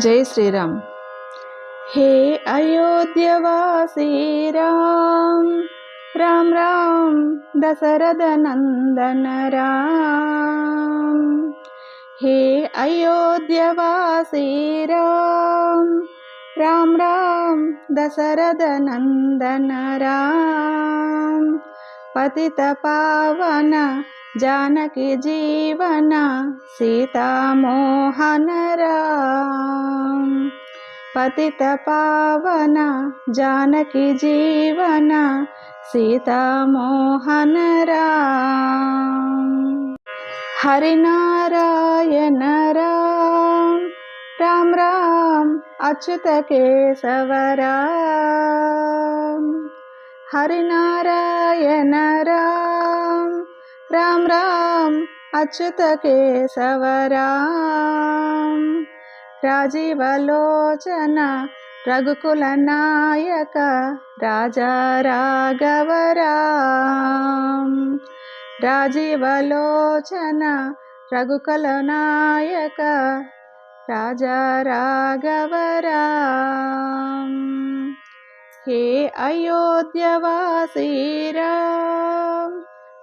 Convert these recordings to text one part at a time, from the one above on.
जय श्रीराम। हे अयोध्यवासी राम राम राम दशरथनन्दन राम। हे अयोध्यवासी राम राम राम दशरद नन्दनराम पतितपावन जानकीजीवन పావన పతిత పావన జానకి జీవన సీతామోహన హరినారాయణ రామ్ రామ్ రామ్ అచ్యుత కేశవ హరినారాయణ రామ్ రామ్ రామ్ అచ్యుత కేశవ రాజీవలోచన రఘుకుల నాయక రాజా రాఘవ రాజీవలోచన రఘుకుల నాయక రాజా రాఘవ హే అయోధ్యవాసీరా.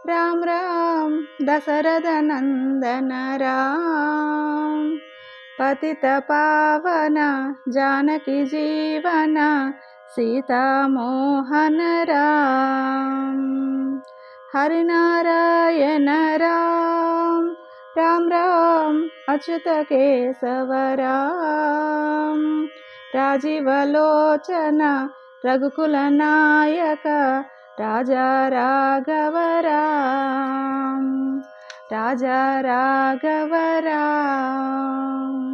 రామ్ రామ్ దశరథ నందన రామ్. పతిత పావన జానకి జీవన సీతామోహన రామ్. హరినారాయణ రామ్. రామ్ రామ్ అచ్యుత కేశవ రామ్. రాజీవలోచన రఘుకుల నాయక రాజా రాఘవ రామ్ రాజా రాఘవ రామ్